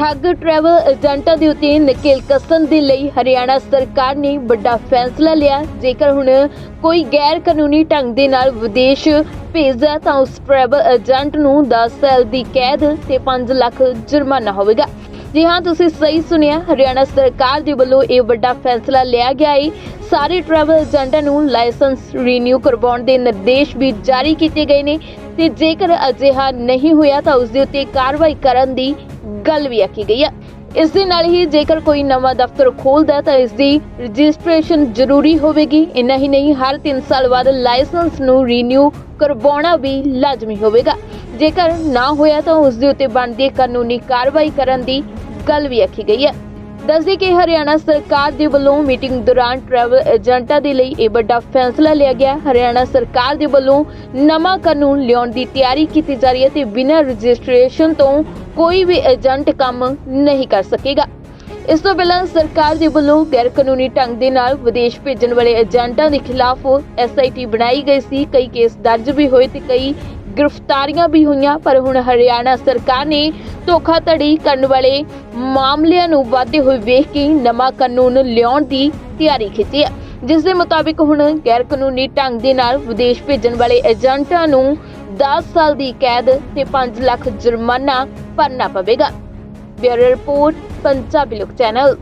ਠੱਗ ਟਰੈਵਲ ਏਜੰਟਾਂ ਦੇ ਉੱਤੇ ਨਕੇਲ ਕਸਣ ਦੇ ਲਈ ਹਰਿਆਣਾ ਸਰਕਾਰ ਨੇ ਵੱਡਾ ਫੈਸਲਾ ਲਿਆ। ਜੇਕਰ ਹੁਣ ਕੋਈ ਗੈਰ ਕਾਨੂੰਨੀ ਢੰਗ ਦੇ ਨਾਲ ਵਿਦੇਸ਼ ਭੇਜਦਾ ਤਾਂ ਉਸ ਟਰੈਵਲ ਏਜੰਟ ਨੂੰ 10 ਸਾਲ ਦੀ ਕੈਦ ਤੇ 5 ਲੱਖ ਜੁਰਮਾਨਾ ਹੋਵੇਗਾ। ਜੀ ਹਾਂ, ਤੁਸੀਂ ਸਹੀ ਸੁਣਿਆ, ਹਰਿਆਣਾ ਸਰਕਾਰ ਦੇ ਵੱਲੋਂ ਇਹ ਵੱਡਾ ਫੈਸਲਾ ਲਿਆ ਗਿਆ ਹੈ ਸਾਰੇ ਟਰੈਵਲ ਏਜੰਟਾਂ ਨੂੰ ਲਾਇਸੈਂਸ ਰੀਨਿਊ ਕਰਵਾਉਣ ਦੇ ਨਿਰਦੇਸ਼ ਵੀ ਜਾਰੀ ਕੀਤੇ ਗਏ ਨੇ। ਤੇ ਜੇਕਰ ਅਜਿਹਾ ਨਹੀਂ ਹੋਇਆ ਤਾਂ ਉਸ ਦੇ ਉੱਤੇ ਕਾਰਵਾਈ ਕਰਨ ਦੀ ਗੱਲ ਵੀ ਆਖੀ ਗਈ ਹੈ ਇਸ ਦੇ ਨਾਲ ਹੀ ਜੇਕਰ ਕੋਈ ਨਵਾਂ ਦਫ਼ਤਰ ਖੋਲਦਾ ਤਾਂ ਇਸ ਦੀ ਰਜਿਸਟ੍ਰੇਸ਼ਨ ਜ਼ਰੂਰੀ ਹੋਵੇਗੀ। ਇੰਨਾ ਹੀ ਨਹੀਂ, ਹਰ 3 ਸਾਲ ਬਾਅਦ ਲਾਇਸੈਂਸ ਨੂੰ ਰੀਨਿਊ ਕਰਵਾਉਣਾ ਵੀ ਲਾਜ਼ਮੀ ਹੋਵੇਗਾ। ਜੇਕਰ ਨਾ ਹੋਇਆ ਤਾਂ ਉਸ ਦੇ ਉੱਤੇ ਬਣਦੀ ਕਾਨੂੰਨੀ ਕਾਰਵਾਈ ਕਰਨ ਦੀ ਗੱਲ ਵੀ ਆਖੀ ਗਈ ਹੈ ਦੱਸਦੇ ਕਿ ਹਰਿਆਣਾ ਸਰਕਾਰ ਦੇ ਵੱਲੋਂ ਮੀਟਿੰਗ ਦੌਰਾਨ ਟਰੈਵਲ ਏਜੰਟਾਂ ਦੇ ਲਈ ਇਹ ਵੱਡਾ ਫੈਸਲਾ ਲਿਆ ਗਿਆ। ਹਰਿਆਣਾ ਸਰਕਾਰ ਦੇ ਵੱਲੋਂ ਨਵਾਂ ਕਾਨੂੰਨ ਲਿਆਉਣ ਦੀ ਤਿਆਰੀ ਕੀਤੀ ਜਾ ਰਹੀ ਹੈ ਤੇ ਬਿਨਾਂ ਰਜਿਸਟ੍ਰੇਸ਼ਨ ਤੋਂ ਕੋਈ ਵੀ ਏਜੰਟ ਕੰਮ ਨਹੀਂ ਕਰ ਸਕੇਗਾ। ਇਸ ਤੋਂ ਪਹਿਲਾਂ ਸਰਕਾਰ ਦੇ ਵੱਲੋਂ ਗੈਰ ਕਾਨੂੰਨੀ ਢੰਗ ਦੇ ਨਾਲ ਵਿਦੇਸ਼ ਭੇਜਣ ਵਾਲੇ ਏਜੰਟਾਂ ਦੇ ਖਿਲਾਫ ਐਸਆਈਟੀ ਬਣਾਈ ਗਈ ਸੀ। ਕਈ ਕੇਸ ਦਰਜ ਵੀ ਹੋਏ ਤੇ ਕਈ ਗ੍ਰਿਫਤਾਰੀਆਂ ਵੀ ਹੋਈਆਂ, ਪਰ ਹੁਣ ਹਰਿਆਣਾ ਸਰਕਾਰ ਨੇ ਧੋਖਾਧੜੀ ਕਰਨ ਵਾਲੇ ਮਾਮਲਿਆਂ ਨੂੰ ਵਧਦੇ ਹੋਏ ਵੇਖ ਕੇ ਨਵਾਂ ਕਾਨੂੰਨ ਲਿਆਉਣ ਦੀ ਤਿਆਰੀ ਕੀਤੀ ਹੈ। ਜਿਸ ਦੇ ਮੁਤਾਬਿਕ ਹੁਣ ਗੈਰ ਕਾਨੂੰਨੀ ਢੰਗ ਦੇ ਨਾਲ ਵਿਦੇਸ਼ ਭੇਜਣ ਵਾਲੇ ਏਜੰਟਾਂ ਨੂੰ 10 ਸਾਲ ਦੀ ਕੈਦ ਤੇ 5 ਲੱਖ ਜੁਰਮਾਨਾ ਭਰਨਾ ਪਵੇਗਾ। ਬਿਊਰੋ ਰਿਪੋਰਟ, ਪੰਜਾਬੀ ਲੋਕ ਚੈਨਲ।